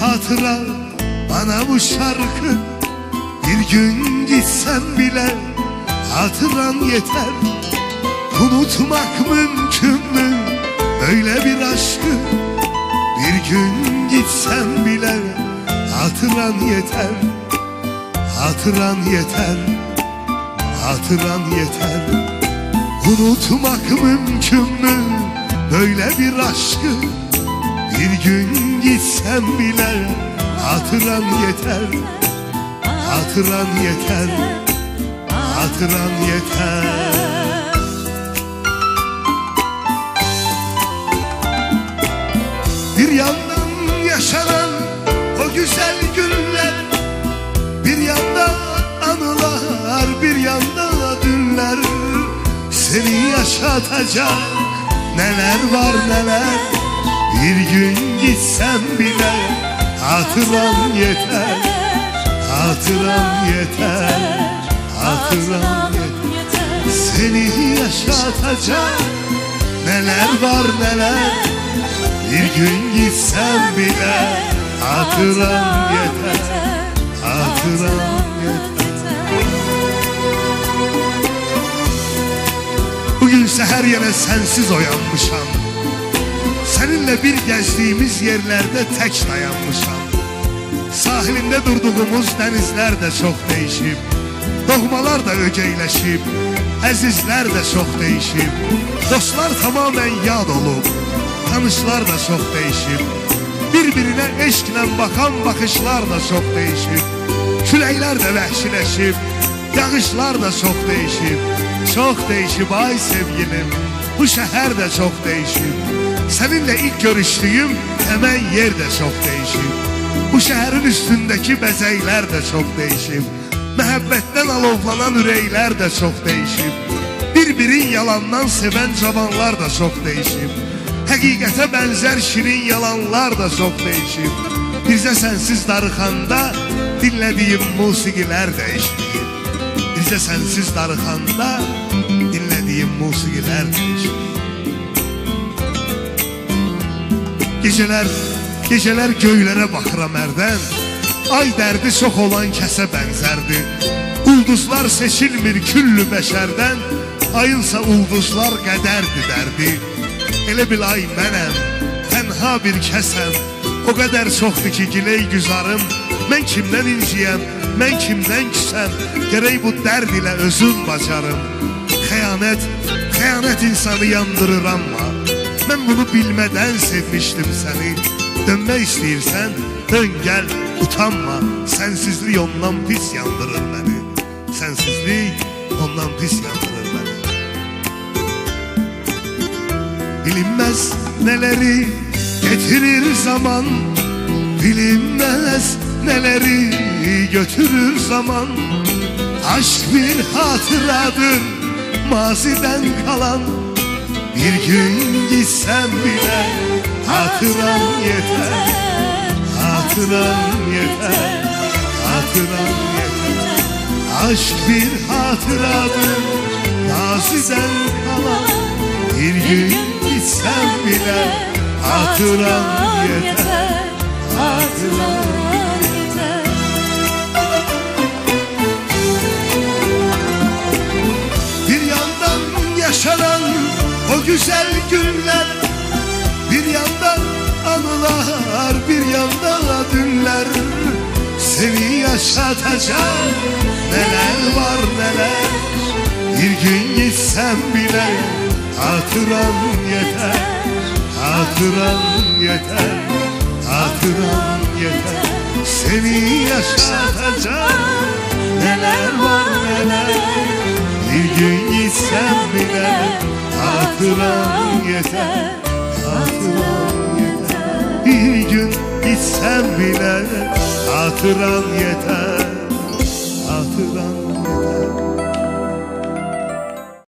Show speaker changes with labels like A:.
A: hatıra bana bu şarkı. Bir gün gitsem bile hatıran yeter. Unutmak mümkün mü? Böyle bir aşkı. Bir gün gitsem bile hatıran yeter. Hatıran yeter. Hatıran yeter. Unutmak mümkün mü? Böyle bir aşkı Bir gün gitsem bile hatıran yeter Hatıran yeter Hatıran yeter. Bir yandan yaşanan o güzel günler Bir yanda anılar bir yanda dünler. Seni yaşatacak neler var neler gitsem bile hatıran yeter Hatıran yeter Hatıran yeter. Seni yaşatacak neler var neler. Bir gün gitsem bile hatıran yeter Hatıran yeter. Bugün seher yine sensiz uyanmışam Seninle bir gezdiğimiz yerlerde tek dayanmışam. Sahilinde durduğumuz denizler de çok değişip Doğmalar da ögeyleşip Əzizlər də çox değişib Dostlar tamamen yad olub Tanışlar da çok değişib Bir-birinə bakan bakışlar da çok değişib Küləklər də vəhşiləşib Yağışlar da çok değişib Çok değişib ay sevgilim Bu şehir de çok değişib Seninle ilk görüştüğüm hemen yer de çok değişib Bu şehrin üstündeki bezeyler de çok değişib Məhəbbətdən alovlanan ürəklər də çox değişib Bir-birin yalandan sevən cavanlar da çox değişib Həqiqətə bənzər şirin yalanlar da çox değişib Bizə sənsiz darıxanda dinlədiyim musiqilər dəyişib Bizə sənsiz darıxanda dinlədiyim musiqilər dəyişib Gecələr, gecələr göylərə baxıram ərdən Ay dərdi çox olan kəsə bənzərdi. Ulduzlar seçilmir küllü bəşərdən. Ayınsa ulduzlar qədərdi dərdi. Elə bil ay mənəm, tənha bir kəsəm. O qədər çoxdur ki giley güzarım. Mən kimdən inciyəm, mən kimdən küsəm? Gərək bu dərd ilə özüm bacarım. Xəyanət, xəyanət insanı yandırır amma Mən bunu bilmədən sevmişdim səni Dönmək istəyirsən, dön gəl, utanma. Sensizlik ondan pis yandırır beni. Sensizlik ondan pis yandırır beni. Bilinmez neleri getirir zaman Bilinmez neleri götürür zaman. Aşk bir hatıradır maziden kalan Bir gün gitsem bile hatıran yeter. Hatıran yeter, hatıran yeter. Aşk bir hatıradır. Maziden kalan. Bir gün gitsem bile hatıran yeter güzel günler. Bir yandan anılar bir yandan dünler. Seni yaşatacak neler var neler? Bir gün gitsem bile hatıran yeter. Hatıran yeter. Hatıran yeter. Seni yaşatacak neler var neler yeter. Hatıran yeter. Bir gün gitsem bile hatıran yeter